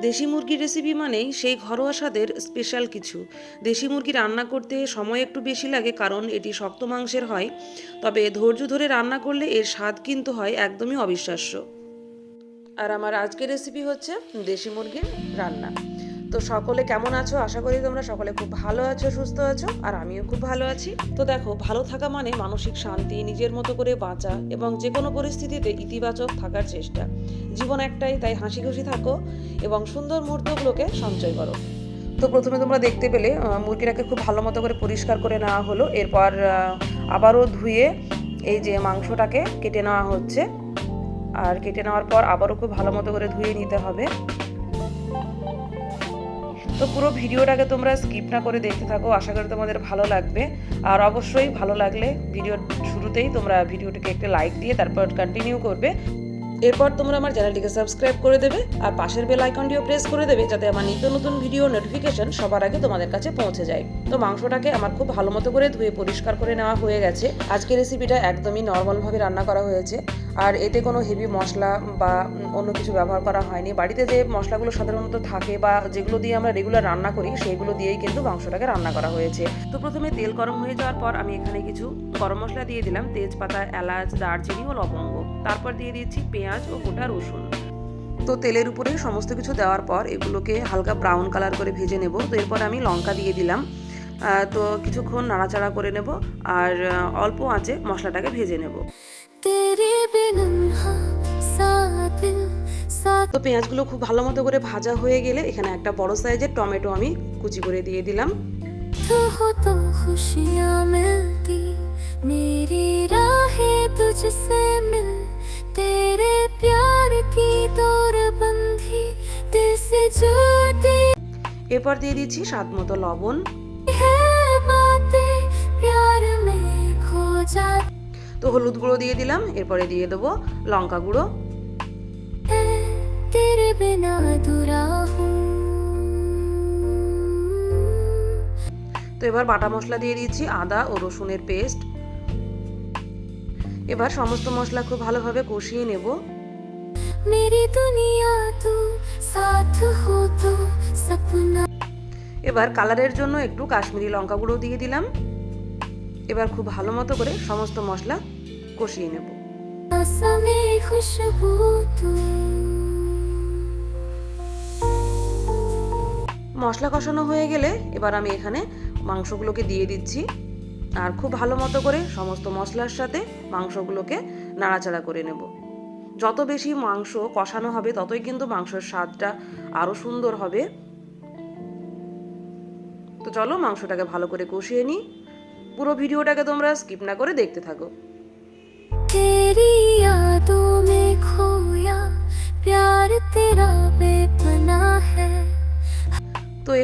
দেশি মুরগির রেসিপি মানেই সেই ঘরোয়া স্বাদের স্পেশাল কিছু। দেশি মুরগি রান্না করতে সময় একটু বেশি লাগে কারণ এটি শক্ত মাংসের হয়, তবে ধৈর্য ধরে রান্না করলে এর স্বাদ কিন্তু হয় একদমই অবিশ্বাস্য। আর আমার আজকের রেসিপি হচ্ছে দেশি মুরগির রান্না। তো সকলে কেমন আছো? আশা করি তোমরা সকলে খুব ভালো আছো, সুস্থ আছো, আর আমিও খুব ভালো আছি। তো দেখো, ভালো থাকা মানে মানসিক শান্তি, নিজের মতো করে বাঁচা এবং যে কোনো পরিস্থিতিতে ইতিবাচক থাকার চেষ্টা। জীবন একটাই, তাই হাসি খুশি থাকো এবং সুন্দর মুহূর্তগুলোকে সঞ্চয় করো। তো প্রথমে তোমরা দেখতে পেলে মুরগিটাকে খুব ভালো মতো করে পরিষ্কার করে নেওয়া হলো। এরপর আবারও ধুয়ে এই যে মাংসটাকে কেটে নেওয়া হচ্ছে। আর কেটে নেওয়ার পর আবারও খুব ভালো মতো করে ধুয়ে নিতে হবে। তো পুরো ভিডিওটাকে তোমরা স্কিপ না করে দেখতে থাকো। আশা করি তোমাদের ভালো লাগবে। আর অবশ্যই ভালো লাগলে ভিডিওর শুরুতেই তোমরা ভিডিওটিকে একটা লাইক দিয়ে তারপর কন্টিনিউ করবে। এরপর তোমরা আমার চ্যানেলটিকে সাবস্ক্রাইব করে দেবে আর পাশের বেল আইকনটিও প্রেস করে দেবে যাতে আমার নিত্য নতুন ভিডিও নোটিফিকেশন সবার আগে তোমাদের কাছে পৌঁছে যায়। তো মাংসটাকে আমার খুব ভালো মতো করে ধুয়ে পরিষ্কার করে নেওয়া হয়ে গেছে। আজকের রেসিপিটা একদমই নর্মালভাবে রান্না করা হয়েছে। আর এতে কোনো হেভি মশলা বা অন্য কিছু ব্যবহার করা হয়নি। বাড়িতে যে মশলাগুলো সাধারণত থাকে বা যেগুলো দিয়ে আমরা রেগুলার রান্না করি, সেগুলো দিয়েই কিন্তু মাংসটাকে রান্না করা হয়েছে। তো প্রথমে তেল গরম হয়ে যাওয়ার পর আমি এখানে কিছু গরম মশলা দিয়ে দিলাম। তেজপাতা, এলাচ, দারচিনি ও লবঙ্গ। তারপর দিয়ে দিয়েছি পেঁয়াজ ও গোটা রসুন। তো তেলের উপরে সমস্ত কিছু দেওয়ার পর এগুলোকে হালকা ব্রাউন কালার করে ভেজে নেব। তো এরপর আমি লঙ্কা দিয়ে দিলাম। তো কিছুক্ষণ নাড়াচাড়া করে নেব আর অল্প আঁচে মশলাটাকে ভেজে নেব। তো পেঁয়াজগুলো খুব ভালো মতো করে ভাজা হয়ে গেলে এখানে একটা বড় সাইজের টমেটো আমি কুচি করে দিয়ে দিলাম। খুশি মেরি রাহে এরপর দিয়ে দিচ্ছি স্বাদ মতো লবণ। তো হলুদ গুঁড়ো দিয়ে দিলাম এরপরে দিয়ে দেবো লঙ্কা গুঁড়ো। তো এবার বাটা মশলা দিয়ে দিচ্ছি আদা ও রসুনের পেস্ট। এবার সমস্ত মশলা খুব ভালোভাবে কষিয়ে নেব। এবার কালারের জন্য একটু কাশ্মীরি লঙ্কা গুঁড়ো দিয়ে দিলাম। এবার খুব ভালো মতো করে সমস্ত মশলা কষিয়ে নেব। মশলা কষানো হয়ে গেলে এবার আমি এখানে মাংসগুলোকে দিয়ে দিচ্ছি। আর খুব ভালো মতো করে সমস্ত মশলার সাথে মাংসগুলোকে নাড়াচাড়া করে নেব। যত বেশি মাংস কষানো হবে, ততই কিন্তু মাংসের স্বাদটা আরও সুন্দর হবে। তো চলো মাংসটাকে ভালো করে কষিয়ে নিই। পুরো ভিডিওটাকে তোমরা স্কিপ না করে দেখতে থাকো।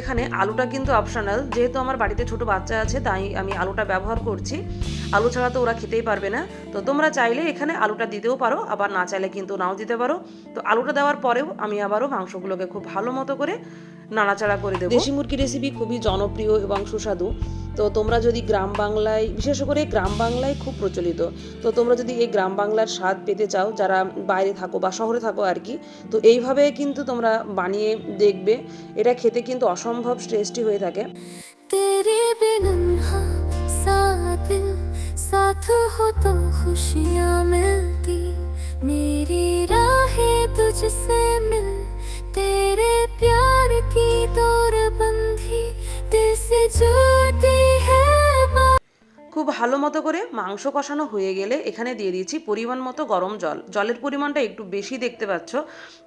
এখানে আলুটা কিন্তু অপশনাল যেহেতু আমার বাড়িতে ছোট বাচ্চা আছে, তাই আমি আলুটা ব্যবহার করছি। আলু ছাড়া তো ওরা খেতেই পারবে না। তো তোমরা চাইলে এখানে আলুটা দিতেও পারো, আবার না চাইলে কিন্তু নাও দিতে পারো। তো আলুটা দেওয়ার পরেও আমি আবারও মাংসগুলোকে খুব ভালো মতো করে নাড়াচাড়া করে দেবো। দেশি মুরগি রেসিপি খুবই জনপ্রিয় এবং সুস্বাদু। তো তোমরা যদি গ্রাম বাংলায় বিশেষ করে গ্রাম বাংলায় খুব প্রচলিত তো তোমরা যদি এই গ্রাম বাংলার স্বাদ পেতে চাও যারা বাইরে থাকো বা শহরে থাকো আর কি তো এইভাবে কিন্তু তোমরা বানিয়ে দেখবে এটা খেতে কিন্তু অসম্ভব টেস্টি হয়ে থাকে तेरे बिन नन्हा सा दिल साथ हो तो खुशियाँ मिलती मेरी राहें तुझसे ভালো মতো করে মাংস কষানো হয়ে গেলে এখানে দিয়ে দিয়েছি পরিমাণ মতো গরম জল। জলের পরিমাণটা একটু বেশি দেখতে পাচ্ছ।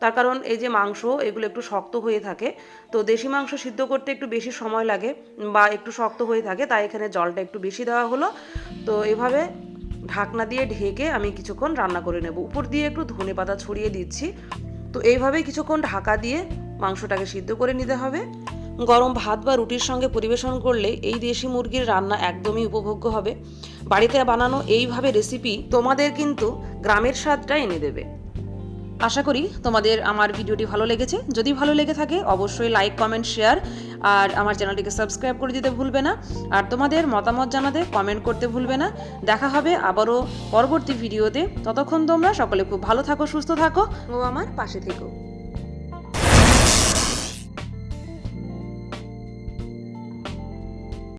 তার কারণ এই যে মাংস, এগুলো একটু শক্ত হয়ে থাকে। তো দেশি মাংস সিদ্ধ করতে একটু বেশি সময় লাগে বা একটু শক্ত হয়ে থাকে, তাই এখানে জলটা একটু বেশি দেওয়া হলো। তো এভাবে ঢাকনা দিয়ে ঢেকে আমি কিছুক্ষণ রান্না করে নেব। উপর দিয়ে একটু ধনে পাতা ছড়িয়ে দিচ্ছি। তো এইভাবে কিছুক্ষণ ঢাকা দিয়ে মাংসটাকে সিদ্ধ করে নিতে হবে। গরম ভাত বা রুটির সঙ্গে পরিবেশন করলে এই দেশি মুরগির রান্না একদমই উপভোগ্য হবে। বাড়িতে বানানো এইভাবে রেসিপি তোমাদের কিন্তু গ্রামের স্বাদটা এনে দেবে। আশা করি তোমাদের আমার ভিডিওটি ভালো লেগেছে। যদি ভালো লেগে থাকে, অবশ্যই লাইক কমেন্ট শেয়ার আর আমার চ্যানেলটিকে সাবস্ক্রাইব করে দিতে ভুলবে না। আর তোমাদের মতামত জানাতে কমেন্ট করতে ভুলবে না। দেখা হবে আবারও পরবর্তী ভিডিওতে। ততক্ষণ তোমরা সকলে খুব ভালো থাকো, সুস্থ থাকো। ও আমার পাশে থেকো।